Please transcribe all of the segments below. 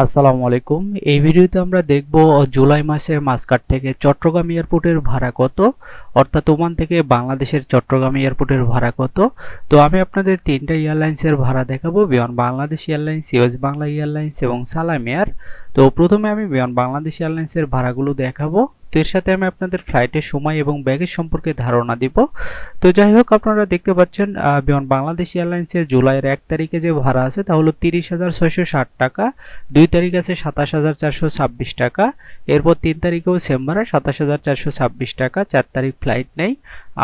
আসসালামু আলাইকুম। এই ভিডিওতে আমরা দেখব জুলাই মাসে মাসকাট থেকে চট্টগ্রাম এয়ারপোর্টের ভাড়া কত? অর্থাৎ ওমান থেকে বাংলাদেশের চট্টগ্রাম এয়ারপোর্টের ভাড়া কত? তো আমি আপনাদের তিনটা এয়ারলাইন্সের ভাড়া দেখাবো, Biman Bangladesh airlines, US Bangla airlines এবং সালাম এয়ার। তো প্রথমে আমি বিমান বাংলাদেশ এয়ারলাইন্সের ভাড়াগুলো দেখাবো। তো এর সাথে আমি আপনাদের ফ্লাইটের সময় এবং ব্যাগের সম্পর্কে ধারণা দিব। তো যাই হোক, আপনারা দেখতে পাচ্ছেন বিমান বাংলাদেশ এয়ারলাইন্সের জুলাইয়ের এক তারিখে যে ভাড়া আছে তা হলো তিরিশ হাজার ছয়শো ষাট টাকা, দুই তারিখ আছে সাতাশ হাজার চারশো ছাব্বিশ টাকা, এরপর তিন তারিখেও সেম ভাড়া সাতাশ হাজার চারশো ছাব্বিশ টাকা, চার তারিখ ফ্লাইট নেই।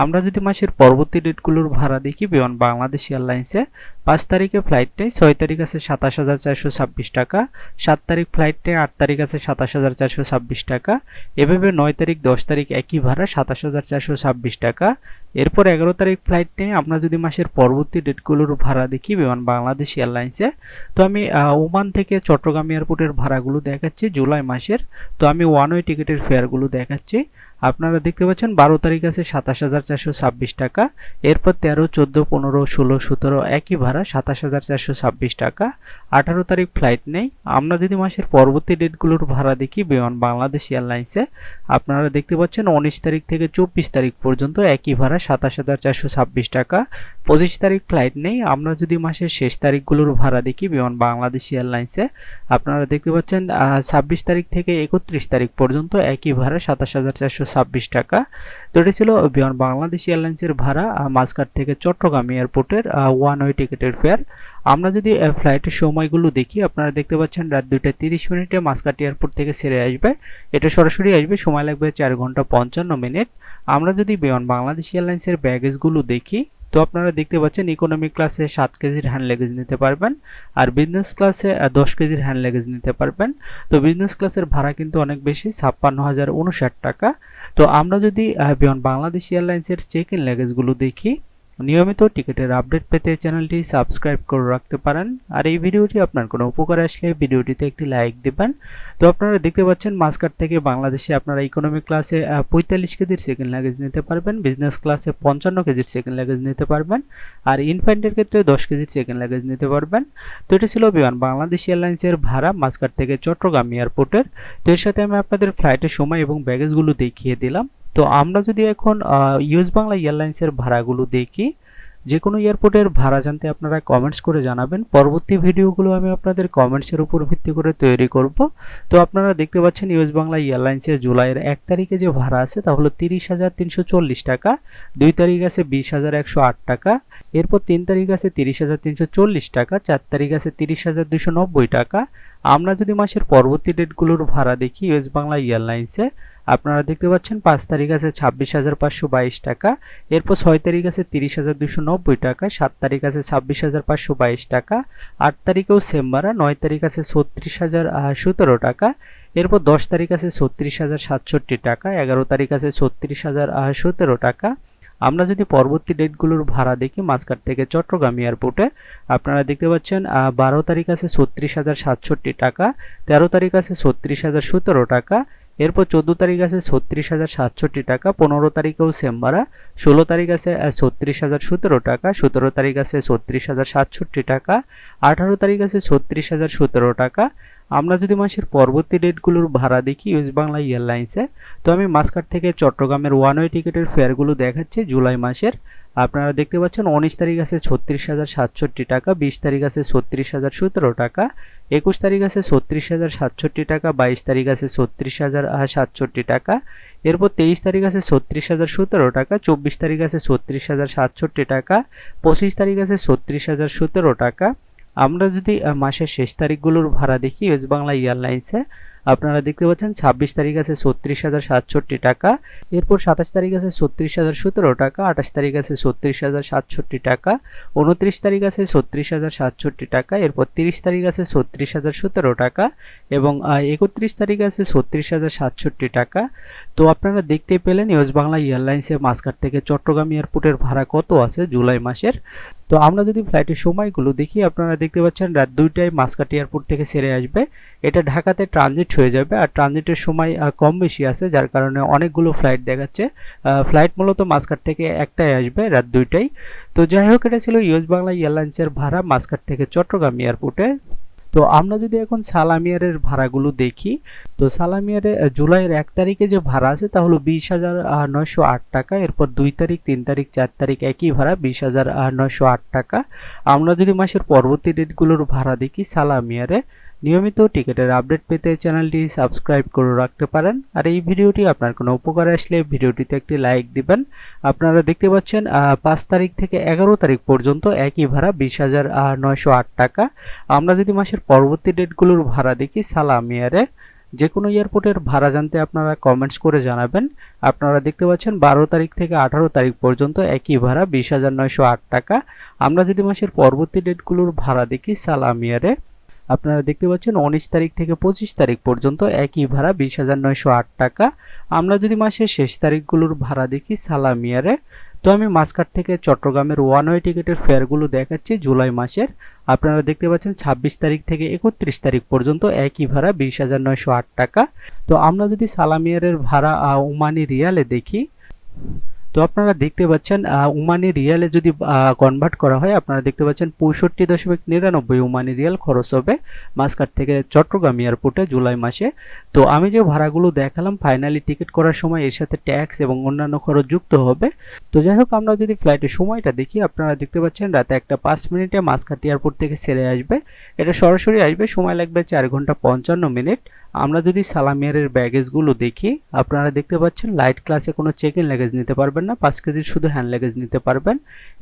আমরা যদি মাসের পরবর্তী ডেটগুলোর ভাড়া দেখি, বিমান বাংলাদেশ এয়ারলাইন্সে পাঁচ তারিখে ফ্লাইট নেই ছয় তারিখ আছে সাতাশ হাজার চারশো ছাব্বিশ টাকা, সাত তারিখ ফ্লাইট নেই আট তারিখ আছে সাতাশ হাজার চারশো ছাব্বিশ টাকা, এভাবে নয় তারিখ, দশ তারিখ একই ভাড়া সাতাশ হাজার চারশো ছাব্বিশ টাকা। এরপর এগারো তারিখ ফ্লাইট আমরা যদি মাসের পরবর্তী ডেটগুলোর ভাড়া দেখি, বিমান বাংলাদেশ এয়ারলাইন্সে, তো আমি ওমান থেকে চট্টগ্রাম এয়ারপোর্টের ভাড়াগুলো দেখাচ্ছি জুলাই মাসের, তো আমি ওয়ান ওয়ে টিকিটের ফেয়ারগুলো দেখাচ্ছি। আপনারা দেখতে পাচ্ছেন বারো তারিখ আছে সাতাশ হাজার চারশো ছাব্বিশ টাকা। এরপর তেরো, চোদ্দ, পনেরো, ষোলো, সতেরো, একই ভাড়া সাতাশ হাজার চারশো ছাব্বিশ টাকা। আঠারো তারিখ ফ্লাইট নেই। আমরা যদি মাসের পরবর্তী ডেটগুলোর ভাড়া দেখি বিমান বাংলাদেশ এয়ারলাইন্সে, আপনারা দেখতে পাচ্ছেন উনিশ তারিখ থেকে চব্বিশ তারিখ পর্যন্ত একই ভাড়া সাতাশ হাজার চারশো ছাব্বিশ টাকা। পঁচিশ তারিখ ফ্লাইট নেই। আমরা যদি মাসের শেষ তারিখগুলোর ভাড়া দেখি বিমান বাংলাদেশ এয়ারলাইন্সে, আপনারা দেখতে পাচ্ছেন ছাব্বিশ তারিখ থেকে একত্রিশ তারিখ পর্যন্ত একই ভাড়া সাতাশ হাজার চারশো ছাব্বিশ টাকা। তো এটি ছিল বিমান বাংলাদেশ এয়ারলাইন্সের ভাড়া মাঝঘাট থেকে চট্টগ্রাম এয়ারপোর্টের ওয়ান ওয়ে টিকিটের ফেয়ার আমরা যদি ফ্লাইটের সময়গুলো দেখি, আপনারা দেখতে পাচ্ছেন রাত দুইটা তিরিশ মিনিটে মাঝঘাট এয়ারপোর্ট থেকে সেরে আসবে। এটা সরাসরি আসবে, সময় লাগবে চার ঘণ্টা পঞ্চান্ন মিনিট। আমরা যদি বিমান বাংলাদেশ এয়ারলাইন্সের ব্যাগেজগুলো দেখি তো আপনারা দেখতে পাচ্ছেন ইকোনমি ক্লাসে সাত কেজির হ্যান্ড লেগেজ নিতে পারবেন আর বিজনেস ক্লাসে দশ কেজির হ্যান্ড লেগেজ নিতে পারবেন। তো বিজনেস ক্লাসের ভাড়া কিন্তু অনেক বেশি, ছাপ্পান্ন হাজার উনষাট টাকা। তো আমরা যদি বিয়ন বাংলাদেশ এয়ারলাইন্সের চেক ইন লেগেজগুলো দেখি নিয়মিত টিকিটের আপডেট পেতে চ্যানেলটি সাবস্ক্রাইব করে রাখতে পারেন। আর এই ভিডিওটি আপনার কোনো উপকার আসলে ভিডিওটিতে একটি লাইক দিবেন। তো আপনারা দেখতে পাচ্ছেন মাসকাট থেকে বাংলাদেশে আপনারা ইকোনমিক ক্লাসে পঁয়তাল্লিশ কেজির সেকেন্ড লাগেজ নিতে পারবেন বিজনেস ক্লাসে পঞ্চান্ন কেজির সেকেন্ড লাগেজ নিতে পারবেন, আর ইনফ্যান্টের ক্ষেত্রে দশ কেজির সেকেন্ড লাগেজ নিতে পারবেন। তো এটি ছিল বিমান, বাংলাদেশ এয়ারলাইন্সের ভাড়া মাসকাট থেকে চট্টগ্রাম এয়ারপোর্টের তো এর সাথে আমি আপনাদের ফ্লাইটের সময় এবং ব্যাগেজগুলো দেখিয়ে দিলাম। তো আমরা যদি এখন ইউএস বাংলা এয়ারলাইন্সের ভাড়াগুলো দেখি যে কোনো এয়ারপোর্টের ভাড়া জানতে আপনারা কমেন্টস করে জানাবেন। পরবর্তী ভিডিওগুলো আমি আপনাদের কমেন্টসের উপর ভিত্তি করে তৈরি করব। তো আপনারা দেখতে পাচ্ছেন ইউএস বাংলা এয়ারলাইন্সের জুলাইয়ের এক তারিখে যে ভাড়া আছে, তা হলো তিরিশ হাজার তিনশো চল্লিশ টাকা, দুই তারিখ আছে বিশ হাজার একশো আট টাকা, এরপর তিন তারিখ আছে তিরিশ হাজার তিনশো চল্লিশ টাকা, চার তারিখ আছে তিরিশ হাজার দুশো নব্বই টাকা। আমরা যদি মাসের পরবর্তী ডেটগুলোর ভাড়া দেখি ইউএস বাংলা এয়ারলাইন্সে আপনারা দেখতে পাচ্ছেন, পাঁচ তারিখ আছে ছাব্বিশ হাজার পাঁচশো বাইশ টাকা, এরপর ছয় তারিখ আছে তিরিশ হাজার দুশো নব্বই টাকা, সাত তারিখ আছে ছাব্বিশ হাজার পাঁচশো বাইশ টাকা, আট তারিখেও সেম ভাড়া নয় তারিখ আছে ছত্রিশ হাজার সতেরো টাকা, এরপর দশ তারিখ আছে ছত্রিশ হাজার সাতষট্টি টাকা, এগারো তারিখ আছে ছত্রিশ হাজার সতেরো টাকা। আমরা যদি পরবর্তী ডেটগুলোর ভাড়া দেখি, মাঝঘাট থেকে চট্টগ্রাম এয়ারপোর্টে, আপনারা দেখতে পাচ্ছেন বারো তারিখ আছে ছত্রিশ হাজার সাতষট্টি টাকা, তেরো তারিখ আছে ছত্রিশ হাজার সতেরো টাকা এরপর চোদ্দ তারিখ আছে ছত্রিশ হাজার সাতষট্টি টাকা, পনেরো তারিখেও সেম ভাড়া, ষোলো তারিখ আছে ছত্রিশ হাজার সতেরো টাকা, সতেরো তারিখ আছে ছত্রিশ হাজার সাতষট্টি টাকা, আঠারো তারিখ আছে ছত্রিশ হাজার সতেরো টাকা আমরা যদি মাসের পরবর্তী ডেটগুলোর ভাড়া দেখি ইউএস বাংলা এয়ারলাইন্সে তো আমি মাসকাট থেকে চট্টগ্রামের ওয়ান ওয়ে টিকিটের ফেয়ারগুলো দেখাচ্ছি জুলাই মাসের। আপনারা দেখতে পাচ্ছেন উনিশ তারিখ আছে ছত্রিশ হাজার সাতষট্টি টাকা, বিশ তারিখ আছে ছত্রিশ হাজার সতেরো টাকা, একুশ তারিখ আছে ছত্রিশ হাজার সাতষট্টি টাকা, বাইশ তারিখ আছে ছত্রিশ হাজার সাতষট্টি টাকা, এরপর তেইশ তারিখ আছে ছত্রিশ হাজার সতেরো টাকা, চব্বিশ তারিখ আছে ছত্রিশ হাজার সাতষট্টি টাকা, পঁচিশ তারিখ আছে ছত্রিশ হাজার সতেরো টাকা আমরা যদি মাসের শেষ তারিখগুলোর ভাড়া দেখি ওয়েস্ট বাংলা এয়ারলাইন্সে আপনারা দেখতে পাচ্ছেন, ছাব্বিশ তারিখ আছে ছত্রিশ হাজার সাতষট্টি টাকা। এরপর সাতাশ তারিখ আছে ছত্রিশ হাজার সতেরো টাকা, আঠাশ তারিখ আছে ছত্রিশ হাজার সাতষট্টি টাকা, উনত্রিশ তারিখ আছে ছত্রিশ হাজার সাতষট্টি টাকা, এরপর তিরিশ তারিখ আছে ছত্রিশ হাজার সতেরো টাকা এবং একত্রিশ তারিখ আছে ছত্রিশ হাজার সাতষট্টি টাকা। তো আপনারা দেখতে পেলেন ইউএস বাংলা এয়ারলাইন্সের মাসঘাট থেকে চট্টগ্রাম এয়ারপোর্টের ভাড়া কত আছে জুলাই মাসের। তো আমরা যদি ফ্লাইটের সময়গুলো দেখি, আপনারা দেখতে পাচ্ছেন রাত দুইটায় মাসকাট এয়ারপোর্ট থেকে সেরে আসবে। এটা ঢাকাতে ট্রানজিট হয়ে যাবে। আর ট্রানজিটের সময় কম বেশি আছে, যার কারণে অনেকগুলো ফ্লাইট দেখাচ্ছে। ফ্লাইট মূলত মাসকাট থেকে একটাই আসবে, রাত দুইটাই তো যাই হোক, এটা ছিল ইউএস বাংলা এয়ারলাইন্সের ভাড়া মাসকাট থেকে চট্টগ্রাম এয়ারপোর্টে। তো আমরা যদি এখন সালামিয়ারের ভাড়াগুলো দেখি, তো সালামিয়ারে জুলাইয়ের এক তারিখে যে ভাড়া আছে, তা হলো বিশ হাজার নয়শো আট টাকা। এরপর দুই তারিখ, তিন তারিখ, চার তারিখ একই ভাড়া, বিশ হাজার নয়শো আট টাকা। আমরা যদি মাসের পরবর্তী ডেটগুলোর ভাড়া দেখি, সালামিয়ারে নিয়মিত টিকিটের আপডেট পেতে চ্যানেলটি সাবস্ক্রাইব করে রাখতে পারেন। আর এই ভিডিওটি আপনার কোনো উপকার আসলে ভিডিওটিতে একটি লাইক দিবেন। আপনারা দেখতে পাচ্ছেন পাঁচ তারিখ থেকে এগারো তারিখ পর্যন্ত একই ভাড়া বিশ হাজার নয়শো আট টাকা। আমরা যদি মাসের পরবর্তী ডেটগুলোর ভাড়া দেখি সালামিয়ারে যে কোনো এয়ারপোর্টের ভাড়া জানতে আপনারা কমেন্টস করে জানাবেন। আপনারা দেখতে পাচ্ছেন, বারো তারিখ থেকে আঠারো তারিখ পর্যন্ত একই ভাড়া বিশ হাজার, নয়শো আট টাকা। আমরা যদি মাসের পরবর্তী ডেটগুলোর ভাড়া দেখি সালামিয়ারে আপনারা দেখতে পাচ্ছেন উনিশ তারিখ থেকে পঁচিশ তারিখ পর্যন্ত একই ভাড়া বিশ হাজার নয়শো আট টাকা। আমরা যদি মাসের শেষ তারিখগুলোর ভাড়া দেখি সালামিয়ারে তো আমি মাসকাট থেকে চট্টগ্রামের ওয়ান ওয়ে টিকিটের ফেয়ারগুলো দেখাচ্ছি জুলাই মাসের। আপনারা দেখতে পাচ্ছেন ছাব্বিশ তারিখ থেকে একত্রিশ তারিখ পর্যন্ত একই ভাড়া বিশ হাজার নয়শো আট টাকা। তো আমরা যদি সালামিয়ারের ভাড়া ওমানি রিয়ালে দেখি তো আপনারা দেখতে পাচ্ছেন উমানি রিয়ালে যদি কনভার্ট করা হয়, আপনারা দেখতে পাচ্ছেন পঁয়ষট্টি দশমিক নিরানব্বই ওমানি রিয়াল খরচ হবে মাসকাট থেকে চট্টগ্রাম এয়ারপোর্টে জুলাই মাসে। তো আমি যে ভাড়াগুলো দেখালাম ফাইনালি টিকিট করার সময় এর সাথে ট্যাক্স এবং অন্যান্য খরচ যুক্ত হবে। তো যাই হোক, আমরা যদি ফ্লাইটের সময়টা দেখি, আপনারা দেখতে পাচ্ছেন রাতে একটা পাঁচ মিনিটে মাসকাট এয়ারপোর্ট থেকে ছেড়ে আসবে। এটা সরাসরি আসবে, সময় লাগবে চার ঘণ্টা পঞ্চান্ন মিনিট। আমরা যদি সালামিয়ারের ব্যাগেজগুলো দেখি, আপনারা দেখতে পাচ্ছেন লাইট ক্লাসে কোনো চেক ইন লাগেজ নিতে পারবেন না, পাঁচ কেজির শুধু হ্যান্ড লাগেজ নিতে পারবেন।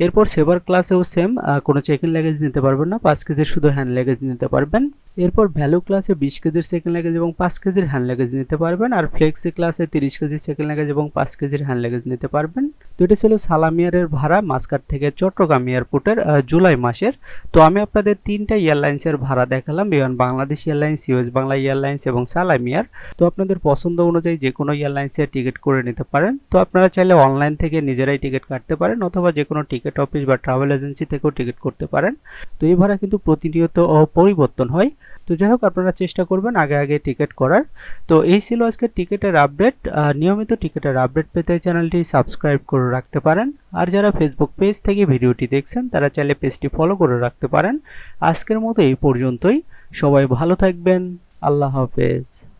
এরপর সেভার ক্লাসেও সেম কোনো চেক ইন লাগেজ নিতে পারবেন না, পাঁচ কেজির শুধু হ্যান্ড লাগেজ নিতে পারবেন। এরপর ভ্যালু ক্লাসে বিশ কেজির সেকেন্ড লাগেজ এবং পাঁচ কেজির হ্যান্ড লাগেজ নিতে পারবেন, আর ফ্লেক্সি ক্লাসে তিরিশ কেজির সেকেন্ড লাগেজ এবং পাঁচ কেজির হ্যান্ড লাগেজ নিতে পারবেন। তো এটা ছিল সালামিয়ারের ভাড়া মাসকাট থেকে চট্টগ্রাম এয়ারপোর্টের জুলাই মাসের। তো আমি আপনাদের তিনটা এয়ারলাইন্সের ভাড়া দেখালাম Biman Bangladesh airlines, US Bangla airlines এবং সালামিয়ার তো আপনাদের পছন্দ অনুযায়ী যে কোনো এয়ারলাইন্সের টিকিট করে নিতে পারেন। তো আপনারা চাইলে অনলাইন থেকে নিজেরাই টিকিট কাটতে পারেন অথবা যে কোনো টিকিট অফিস বা ট্রাভেল এজেন্সি থেকেও টিকিট করতে পারেন। তো এই ভাড়া কিন্তু প্রতিনিয়ত পরিবর্তন হয়। তো যাই হোক, আপনারা চেষ্টা করবেন আগে আগে টিকিট করার। তো এই ছিল আজকে টিকিটের আপডেট। নিয়মিত টিকিটের আপডেট পেতে চ্যানেলটি সাবস্ক্রাইব করে রাখতে পারেন। আর যারা ফেসবুক পেজ থেকে ভিডিওটি দেখছেন, তারা চাইলে পেজটি ফলো করে রাখতে পারেন। আজকের মতো এই পর্যন্তই। সবাই ভালো থাকবেন। আল্লাহ হাফেজ।